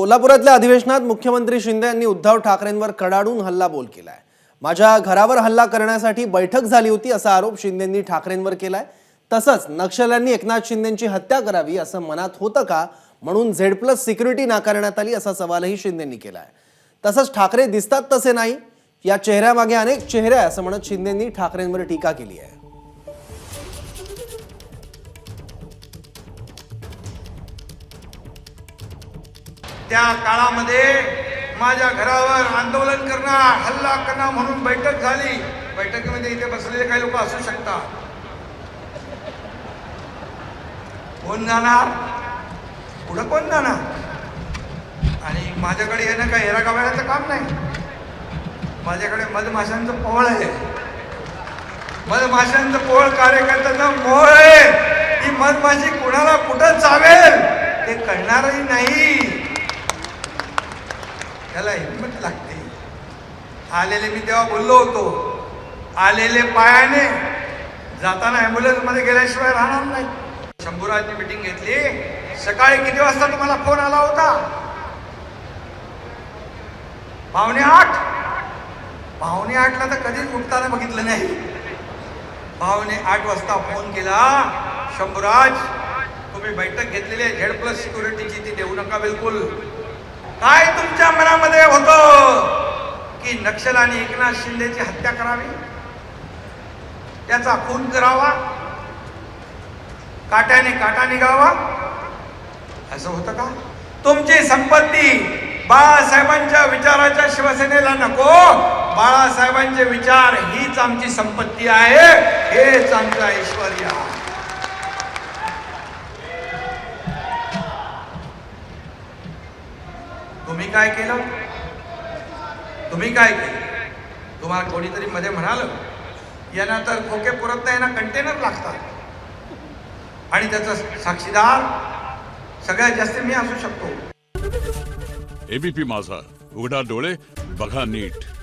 कोल्हापुरातल्या अधिवेशनात मुख्यमंत्री शिंदे यांनी उद्धव ठाकरेंवर कडाडून हल्लाबोल केलाय. माझ्या घरावर हल्ला करण्यासाठी बैठक झाली होती असा आरोप शिंदेंनी ठाकरेंवर केलाय. तसंच नक्षल्यांनी एकनाथ शिंदेंची हत्या करावी असं मनात होतं का? म्हणून झेड प्लस सिक्युरिटी नाकारण्यात आली असा सवालही शिंदेंनी केलाय. तसंच ठाकरे दिसतात तसे नाही. या चेहऱ्यामागे अनेक चेहरे आहे असं म्हणत शिंदेंनी ठाकरेंवर टीका केली आहे. त्या काळामध्ये माझ्या घरावर आंदोलन करणार हल्ला करणार म्हणून बैठक झाली. बैठकीमध्ये इथे बसलेले काही लोक असू शकतात. कोण जाणार? पुढं कोण जाणार? आणि माझ्याकडे येणं काय हेरा गावायचं काम नाही. माझ्याकडे मधमाशांचं पोळ आहे. मधमाशांचं पोळ कार्यकर्त्यांचं मोळ आहे. ती मधमाशी कुणाला कुठं चावेल ते कळणारही नाही. त्याला हिंमत लागते. आलेले मी तेव्हा बोललो होतो आलेले पायाने जाताना ॲम्ब्युलन्समध्ये गेल्याशिवाय राहणार नाही. शंभूराजनी मिटिंग घेतली. सकाळी किती वाजता तुम्हाला फोन आला होता? पावणे आठ. पावणे आठला तर कधीच उठताना बघितलं नाही. पावणे आठ वाजता फोन केला शंभूराज तुम्ही बैठक घेतलेली आहे. झेड प्लस सिक्युरिटीची ती देऊ नका बिलकुल. काय तुमच्या मनामध्ये होतं की नक्षल आणि एकनाथ शिंदेची हत्या करावी? त्याचा खून करावा? काट्याने काटा निघावा? असं होतं का? तुमची संपत्ती बाळासाहेबांच्या विचाराच्या शिवसेनेला नको. बाळासाहेबांचे विचार हीच आमची संपत्ती आहे. हेच आमचं ऐश्वर आहे. तुम्ही काय केलं? तुम्ही काय केलं? तुम्हाला कोणीतरी मध्ये म्हणाल यांना तर खोके पुरत नाही यांना कंटेनर लागतात. आणि त्याचा साक्षीदार सगळ्यात जास्त मी असू शकतो. एबीपी माझा. उघडा डोळे बघा नीट.